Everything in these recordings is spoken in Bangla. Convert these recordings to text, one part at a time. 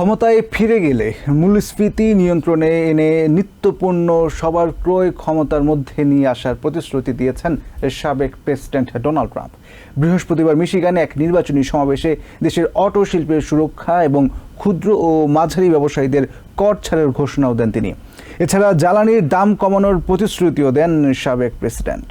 ক্ষমতায় ফিরে গেলে মূল্যস্ফীতি নিয়ন্ত্রণে এনে নিত্যপণ্য সবার ক্রয় ক্ষমতার মধ্যে নিয়ে আসার প্রতিশ্রুতি দিয়েছেন সাবেক প্রেসিডেন্ট ডোনাল্ড ট্রাম্প। বৃহস্পতিবার মিশিগানে এক নির্বাচনী সমাবেশে দেশের অটো শিল্পের সুরক্ষা এবং ক্ষুদ্র ও মাঝারি ব্যবসায়ীদের কর ছাড়ের ঘোষণাও দেন তিনি। এছাড়া জ্বালানির দাম কমানোর প্রতিশ্রুতিও দেন সাবেক প্রেসিডেন্ট।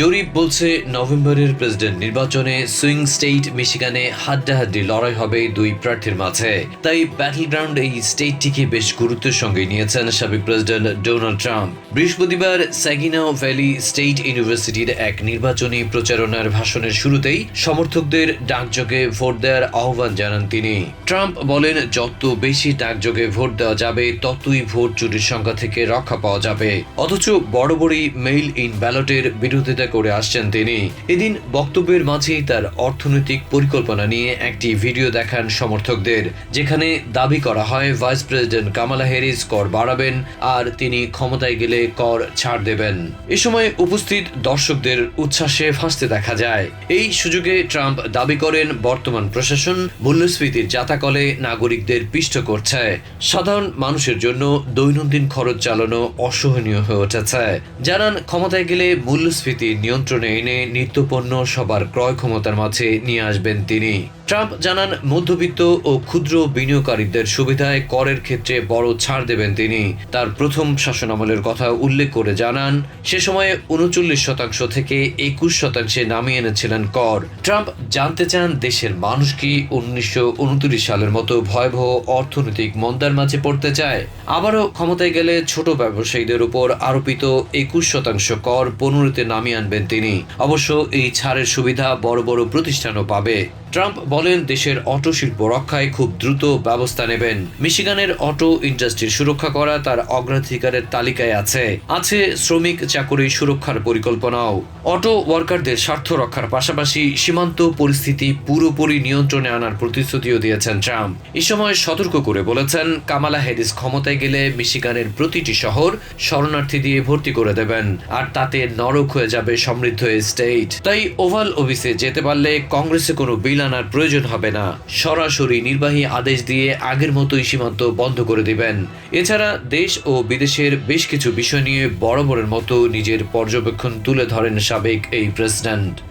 জরিপ বলছে, নভেম্বরের প্রেসিডেন্ট নির্বাচনে সুইং স্টেট মিশিগানে হাড্ডাহাড্ডি লড়াই হবে দুই প্রার্থীর মাঝে। তাই ব্যাটল গ্রাউন্ড এই স্টেটটিকে বেশ গুরুত্বের সঙ্গে নিয়েছেন সাবেক প্রেসিডেন্ট ডোনাল্ড ট্রাম্প। বৃহস্পতিবার স্যাগিনাও ভ্যালি স্টেট ইউনিভার্সিটির এক নির্বাচনী প্রচারণার ভাষণের শুরুতেই সমর্থকদের ডাকযোগে ভোট দেওয়ার আহ্বান জানান তিনি। ট্রাম্প বলেন, যত বেশি ডাকযোগে ভোট দেওয়া যাবে, ততই ভোট চুরির সংখ্যা থেকে রক্ষা পাওয়া যাবে। অথচ বড় বড়ই মেইল ইন ব্যালটের বিরোধিতা করে আসছেন তিনি। এদিন বক্তব্যের মাঝেই তার অর্থনৈতিক পরিকল্পনা নিয়ে একটি ভিডিও দেখান সমর্থকদের, যেখানে দাবি করা হয় ভাইস প্রেসিডেন্ট কামালা হ্যারিস কর বাড়াবেন আর তিনি ক্ষমতায় গেলে কর ছাড় দেবেন। এ সময় উপস্থিত দর্শকদের উচ্ছ্বাসে ফাঁসতে দেখা যায়। এই সুযোগে ট্রাম্প দাবি করেন, বর্তমান প্রশাসন মূল্যস্ফীতির জাতাকলে নাগরিকদের পিষ্ট করছে। সাধারণ মানুষের জন্য দৈনন্দিন খরচ চালানো অসহনীয় হয়ে উঠেছে। জানান, ক্ষমতায় গেলে মূল্যস্ফীতি নিয়ন্ত্রণে এনে নিত্যপণ্য সবার ক্রয় ক্ষমতার মাঝে নিয়ে আসবেন তিনি। ট্রাম্প জানান, মধ্যবিত্ত ও ক্ষুদ্র বিনিয়োগকারীদের সুবিধায় করের ক্ষেত্রে বড় ছাড় দেবেন তিনি। তার প্রথম শাসনামলের কথা উল্লেখ করে জানান, সে সময়ে উনচল্লিশ শতাংশ থেকে একুশ শতাংশে নামিয়ে এনেছিলেন কর। ট্রাম্প জানতে চান, দেশের মানুষ কি উনিশশো উনত্রিশ সালের মতো ভয়াবহ অর্থনৈতিক মন্দার মাঝে পড়তে চায়? আবারও ক্ষমতায় গেলে ছোট ব্যবসায়ীদের উপর আরোপিত একুশ শতাংশ কর পনেরোতে নামিয়ে আনবেন তিনি। অবশ্য এই ছাড়ের সুবিধা বড় বড় প্রতিষ্ঠানও পাবে। ট্রাম্প বলেন দেশের অটো শিল্প রক্ষায় খুব দ্রুত ব্যবস্থা নেবেন। মিশিগানের অটো ইন্ডাস্ট্রির সুরক্ষা করা তার অগ্রাধিকারের তালিকায় আছে। আছে শ্রমিক চাকরি সুরক্ষার পরিকল্পনাও। অটো ওয়ার্কারদের স্বার্থ রক্ষার পাশাপাশি সীমান্ত পরিস্থিতি পুরোপুরি নিয়ন্ত্রণে আনার প্রতিশ্রুতিও দিয়েছেন ট্রাম্প। এ সময় সতর্ক করে বলেছেন, কামালা হ্যারিস ক্ষমতায় গেলে মিশিগানের প্রতিটি শহর শরণার্থী দিয়ে ভর্তি করে দেবেন, আর তাতে নরক হয়ে যাবে সমৃদ্ধ স্টেট তাই ওভাল অফিসে যেতে পারলে কংগ্রেসে কোনো বিল আনার প্রয়োজন হবে না। সরাসরি নির্বাহী আদেশ দিয়ে আগের মতোই সীমান্ত বন্ধ করে দিবেন। এছাড়া দেশ ও বিদেশের বেশ কিছু বিষয় নিয়ে বরাবরের মতো নিজের পর্যবেক্ষণ তুলে ধরেন সাবেক এই প্রেসিডেন্ট।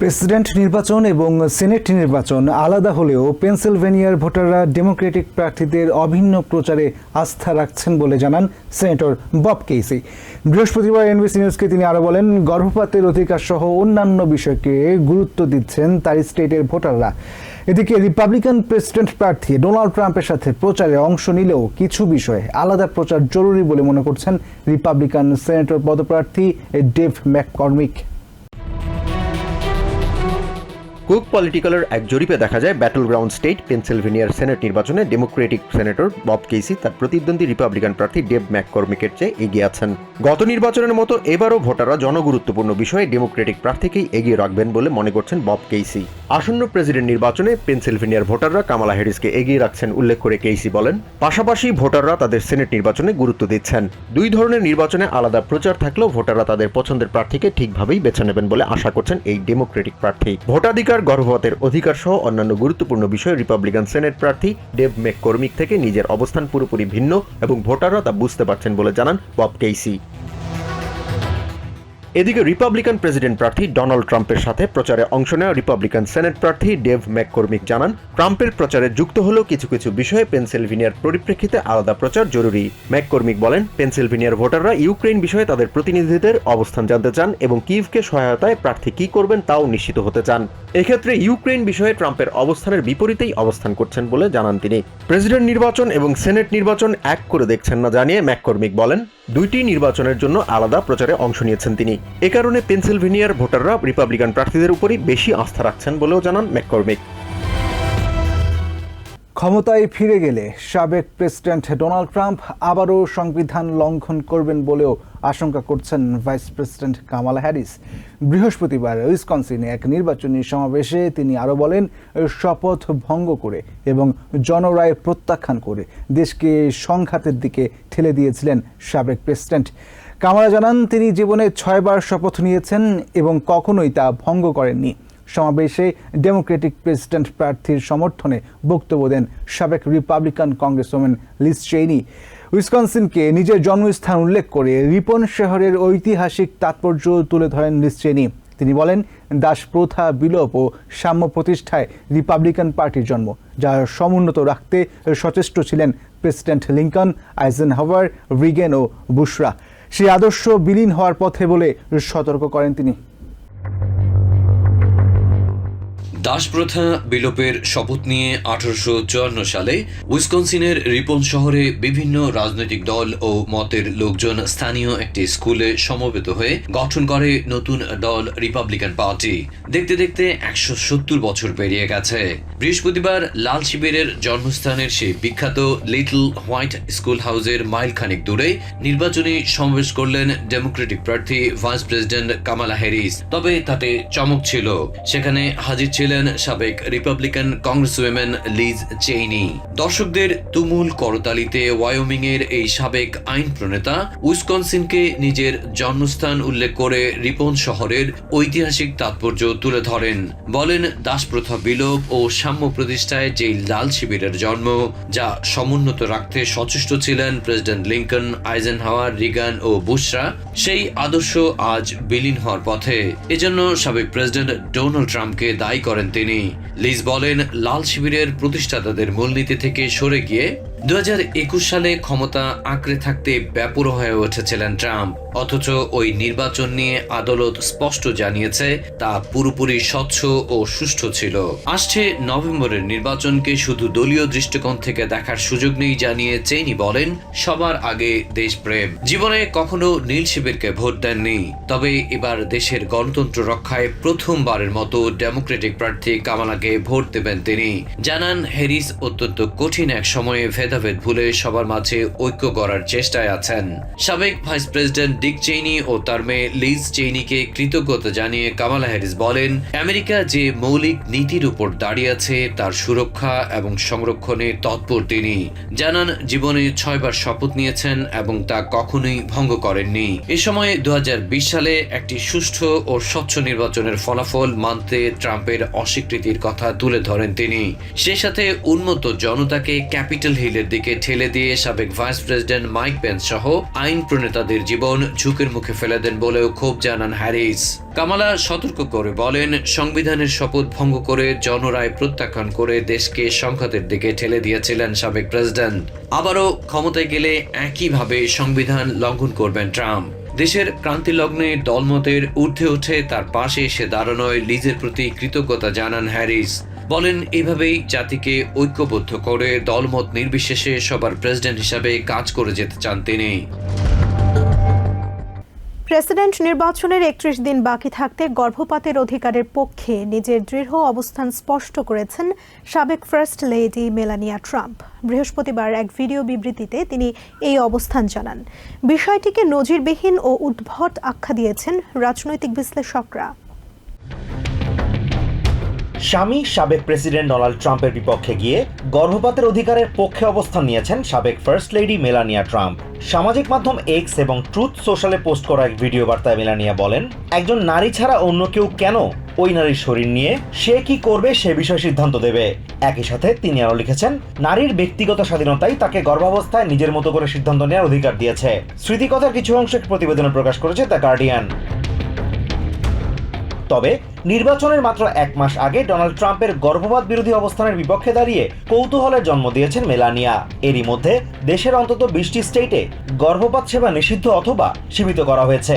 প্রেসিডেন্ট নির্বাচন এবং সেনেট নির্বাচন আলাদা হলেও পেনসিলভেনিয়ার ভোটাররা ডেমোক্রেটিক প্রার্থীদের অভিন্ন প্রচারে আস্থা রাখছেন বলে জানান সেনেটর বব কেসি বৃহস্পতিবার এনবিসি নিউজকে তিনি আরও বলেন, গর্ভপাতের অধিকার সহ অন্যান্য বিষয়কে গুরুত্ব দিচ্ছেন তার স্টেটের ভোটাররা। এদিকে রিপাবলিকান প্রেসিডেন্ট প্রার্থী ডোনাল্ড ট্রাম্পের সাথে প্রচারে অংশ নিলেও কিছু বিষয়ে আলাদা প্রচার জরুরি বলে মনে করছেন রিপাবলিকান সেনেটর পদপ্রার্থী ডেভ ম্যাককর্মিক। কুক পলিটিক্যালের এক জরিপে দেখা যায় ব্যাটল গ্রাউন্ড স্টেট পেনসিলভেনিয়ার সেনেট নির্বাচনে ডেমোক্রেটিক সেনেটর বব কেসি তার প্রতিদ্বন্দ্বী রিপাবলিকান প্রার্থী ডেভ ম্যাককর্মিকের চেয়ে এগিয়ে আছেন। গত নির্বাচনের মতো এবারও ভোটাররা জনগুরুত্বপূর্ণ বিষয়ে ডেমোক্রেটিক প্রার্থীকেই এগিয়ে রাখবেন বলে মনে করছেন বব কেসি আসন্ন প্রেসিডেন্ট নির্বাচনে পেনসিলভেনিয়ার ভোটাররা কামালা হ্যারিসকে এগিয়ে রাখছেন উল্লেখ করে কেসি বলেন, পাশাপাশি ভোটাররা তাদের সেনেট নির্বাচনে গুরুত্ব দিচ্ছেন। দুই ধরনের নির্বাচনে আলাদা প্রচার থাকলেও ভোটাররা তাদের পছন্দের প্রার্থীকে ঠিকভাবেই বেছে নেবেন বলে আশা করছেন এই ডেমোক্রেটিক প্রার্থী। ভোটাধিকার গর্ভপাতের অধিকার সহ অন্যান্য গুরুত্বপূর্ণ বিষয়ে রিপাবলিকান সেনেট প্রার্থী ডেভ মেককর্মিক থেকে নিজের অবস্থান পুরোপুরি ভিন্ন এবং ভোটাররা তা বুঝতে পারছেন বলে জানান বব কেইসি এদিকে রিপাবলিকান প্রেসিডেন্ট প্রার্থী ডোনাল্ড ট্রাম্পের সাথে প্রচারে অংশ নেওয়া রিপাবলিকান সেনেট প্রার্থী ডেভ ম্যাককর্মিক জানান, ট্রাম্পের প্রচারে যুক্ত হলেও কিছু কিছু বিষয়ে পেনসিলভেনিয়ার পরিপ্রেক্ষিতে আলাদা প্রচার জরুরি। ম্যাককর্মিক বলেন, পেনসিলভেনিয়ার ভোটাররা ইউক্রেন বিষয়ে তাদের প্রতিনিধিদের অবস্থান জানতে চান এবং কিভকে সহায়তায় প্রার্থী কি করবেন তাও নিশ্চিত হতে চান। এক্ষেত্রে ইউক্রেন বিষয়ে ট্রাম্পের অবস্থানের বিপরীতেই অবস্থান করছেন বলে জানান তিনি। প্রেসিডেন্ট নির্বাচন এবং সেনেট নির্বাচন এক করে দেখছেন না জানিয়ে ম্যাককর্মিক বলেন দুইটি নির্বাচনের জন্য আলাদা প্রচারে অংশ নিয়েছেন তিনি। এ কারণে পেনসিলভেনিয়ার ভোটাররা রিপাবলিকান প্রার্থীদের উপরই বেশি আস্থা রাখছেন বলেও জানান ম্যাককর্মিক। ক্ষমতায় ফিরে গেলে সাবেক প্রেসিডেন্ট ডোনাল্ড ট্রাম্প আবারও সংবিধান লঙ্ঘন করবেন বলেও আশঙ্কা করছেন ভাইস প্রেসিডেন্ট কামালা হ্যারিস। বৃহস্পতিবার উইসকনসিনে এক নির্বাচনী সমাবেশে তিনি আরও বলেন, শপথ ভঙ্গ করে এবং জনরায় প্রত্যাখ্যান করে দেশকে সংঘাতের দিকে ঠেলে দিয়েছিলেন সাবেক প্রেসিডেন্ট। কামালা জানান, তিনি জীবনে ছয়বার শপথ নিয়েছেন এবং কখনোই তা ভঙ্গ করেননি। সমাবেশে ডেমোক্রেটিক প্রেসিডেন্ট প্রার্থীর সমর্থনে বক্তব্য দেন সাবেক রিপাবলিকান কংগ্রেসম্যান লিস চেইনি। উইসকনসিনকে নিজের জন্মস্থান উল্লেখ করে রিপন শহরের ঐতিহাসিক তাৎপর্য তুলে ধরেন লিস চেইনি। তিনি বলেন, দাস প্রথা, বিলোপ ও সাম্য প্রতিষ্ঠায় রিপাবলিকান পার্টির জন্ম, যা সমুন্নত রাখতে সচেষ্ট ছিলেন president Lincoln Eisenhower Reagan ও বুশরা। সেই আদর্শ বিলীন হওয়ার পথে বলে সতর্ক করেন তিনি। দাসপ্রথা বিলোপের শপথ নিয়ে আঠারোশো চুয়ান্ন সালে উইসকনসিনের রিপন শহরে বিভিন্ন রাজনৈতিক দল ও মতের লোকজন স্থানীয় একটি স্কুলে সমবেত হয়ে গঠন করে নতুন দল রিপাবলিকান পার্টি। দেখতে দেখতে একশো সত্তর বছর পেরিয়ে গেছে। বৃহস্পতিবার লাল শিবিরের জন্মস্থানের সেই বিখ্যাত লিটল হোয়াইট স্কুল হাউসের মাইল খানিক দূরে নির্বাচনী সমাবেশ করলেন ডেমোক্রেটিক প্রার্থী ভাইস প্রেসিডেন্ট কামালা হ্যারিস। তবে তাতে চমক ছিল। সেখানে হাজির ছিলেন সাবেক রিপাবলিকান কংগ্রেসউইম্যান লিজ চেইনি দর্শকদের তুমুল করতালিতে ওয়ায়োমিং এর এই সাবেক আইন প্রণেতা উইসকনসিনকে নিজের জন্মস্থান উল্লেখ করে রিপন শহরের ঐতিহাসিক তাৎপর্য তুলে ধরেন। বলেন, দাসপ্রথা বিলোপ ও সাম্য প্রতিষ্ঠায় যে লাল শিবিরের জন্ম, যা সমুন্নত রাখতে সচেষ্ট ছিলেন প্রেসিডেন্ট লিঙ্কন, আইজেনহাওয়ার, রিগান ও বুশরা, সেই আদর্শ আজ বিলীন হওয়ার পথে। এজন্য সাবেক প্রেসিডেন্ট ডোনাল্ড ট্রাম্পকে দায়ী করেন তিনি। লিজ বলেন লাল শিবিরের প্রতিষ্ঠাতাদের মূলনীতি থেকে সরে গিয়ে দু হাজার একুশ সালে ক্ষমতা আঁকড়ে থাকতে ব্যাপুর হয়ে উঠেছিলেন ট্রাম্প। অথচ ওই নির্বাচন নিয়ে আদালত স্পষ্ট জানিয়েছে, তা পুরোপুরি স্বচ্ছ ও সুষ্ঠু ছিল। আসছে নভেম্বরের নির্বাচনকে শুধু দলীয় দৃষ্টিকোণ থেকে দেখার সুযোগ নেই জানিয়ে চেইনি বলেন, সবার আগে দেশপ্রেম। জীবনে কখনো নীল শিবিরকে ভোট দেননি। তবে এবার দেশের গণতন্ত্র রক্ষায় প্রথমবারের মতো ডেমোক্রেটিক প্রার্থী কামালাকে ভোট দেবেন তিনি। জানান, হ্যারিস অত্যন্ত কঠিন এক সময়ে ভেদাভেদ ভুলে সবার মাঝে ঐক্য করার চেষ্টায় আছেন। সাবেক ভাইস প্রেসিডেন্ট ডিক চেইনি ও তার মেয়ে লিজ চেইনিকে কৃতজ্ঞতা জানিয়ে কামালা হ্যারিস বলেন, আমেরিকা যে মৌলিক নীতির উপর দাঁড়িয়ে আছে, তার সুরক্ষা এবং সংরক্ষণে তৎপর তিনি। জানান, জীবনে ছয়বার শপথ নিয়েছেন এবং তা কখনোই ভঙ্গ করেননি। এ সময় দু সালে একটি সুষ্ঠু ও স্বচ্ছ নির্বাচনের ফলাফল মানতে ট্রাম্পের অস্বীকৃতির কথা তুলে ধরেন তিনি। সে সাথে উন্মত্ত জনতাকে ক্যাপিটাল হিলের দিকে ঠেলে দিয়ে সাবেক ভাইস প্রেসিডেন্ট মাইক পেন্স সহ আইন প্রণেতাদের জীবন ঝুঁকির মুখে ফেলে দেন বলেও ক্ষোভ জানান হ্যারিস। কামালা সতর্ক করে বলেন, সংবিধানের শপথ ভঙ্গ করে জনরায় প্রত্যাখ্যান করে দেশকে সংঘাতের দিকে ঠেলে দিয়েছিলেন সাবেক প্রেসিডেন্ট। আবারও ক্ষমতায় গেলে একইভাবে সংবিধান লঙ্ঘন করবেন ট্রাম্প। দেশের ক্রান্তি লগ্নে দলমতের ঊর্ধ্বে উঠে তার পাশে এসে দাঁড়ানোয় লিজের প্রতি কৃতজ্ঞতা জানান হ্যারিস। বলেন, এভাবেই জাতিকে ঐক্যবদ্ধ করে দলমত নির্বিশেষে সবার প্রেসিডেন্ট হিসাবে কাজ করে যেতে চান তিনি। প্রেসিডেন্ট নির্বাচনের একত্রিশ দিন বাকি থাকতে গর্ভপাতের অধিকারের পক্ষে নিজের দৃঢ় অবস্থান স্পষ্ট করেছেন সাবেক ফার্স্ট লেডি মেলানিয়া ট্রাম্প। বৃহস্পতিবার এক ভিডিও বিবৃতিতে তিনি এই অবস্থান জানান। বিষয়টিকে নজিরবিহীন ও উদ্ভট আখ্যা দিয়েছেন রাজনৈতিক বিশ্লেষকরা। স্বামী সাবেক প্রেসিডেন্ট ডোনাল্ড ট্রাম্পের বিপক্ষে গিয়ে গর্ভপাতের অধিকারের পক্ষে অবস্থান নিয়েছেন সাবেক ফার্স্ট লেডি মেলানিয়া ট্রাম্প। সামাজিক মাধ্যম এক্স এবং ট্রুথ সোশ্যালে পোস্ট করা এক ভিডিও বার্তায় মেলানিয়া বলেন, একজন নারী ছাড়া অন্য কেউ কেন ওই নারীর শরীর নিয়ে সে কি করবে সে বিষয়ে সিদ্ধান্ত দেবে? একই সাথে তিনি আরও লিখেছেন, নারীর ব্যক্তিগত স্বাধীনতাই তাকে গর্ভাবস্থায় নিজের মতো করে সিদ্ধান্ত নেওয়ার অধিকার দিয়েছে। স্মৃতিকথার কিছু অংশ প্রতিবেদনে প্রকাশ করেছে দ্য গার্ডিয়ান। তবে নির্বাচনের মাত্র এক মাস আগে ডোনাল্ড ট্রাম্পের গর্ভপাত বিরোধী অবস্থানের বিপক্ষে দাঁড়িয়ে কৌতূহলের জন্ম দিয়েছেন মেলানিয়া। এরই মধ্যে দেশের অন্তত বিশটি স্টেটে গর্ভপাত সেবা নিষিদ্ধ অথবা সীমিত করা হয়েছে।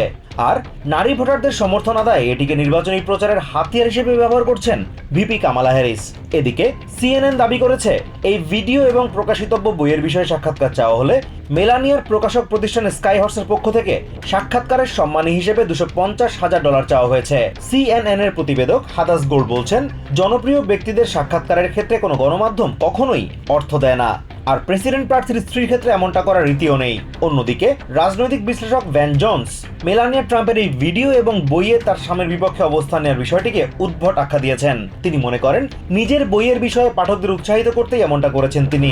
আর নারী ভোটারদের সমর্থন আদায়ে এটিকে নির্বাচনী প্রচারের হাতিয়ার হিসেবে ব্যবহার করছেন ভিপি কামালা হ্যারিস। এদিকে সিএনএন দাবি করেছে, এই ভিডিও এবং প্রকাশিতব্য বইয়ের বিষয়ে সাক্ষাৎকার চাওয়া হলে মেলানিয়ার প্রকাশক প্রতিষ্ঠান স্কাই হর্সের পক্ষ থেকে সাক্ষাৎকারের সম্মানী হিসেবে দুশো পঞ্চাশ হাজার ডলার চাওয়া হয়েছে। সিএনএন এর প্রতিবেদক হাদাস গোল বলছেন, জনপ্রিয় ব্যক্তিদের সাক্ষাৎকারের ক্ষেত্রে কোনো গণমাধ্যম কখনোই অর্থ দেয় না। আর প্রেসিডেন্ট প্রার্থীর স্ত্রীর ক্ষেত্রে এমনটা করার রীতিও নেই। অন্যদিকে, রাজনৈতিক বিশ্লেষক ভ্যান জনস, মেলানিয়া ট্রাম্পের এই ভিডিও এবং বইয়ে তার স্বামীর বিপক্ষে অবস্থান নেওয়ার বিষয়টিকে উদ্ভট আখ্যা দিয়েছেন। তিনি মনে করেন, নিজের বইয়ের বিষয়ে পাঠকদের উৎসাহিত করতেই এমনটা করেছেন তিনি।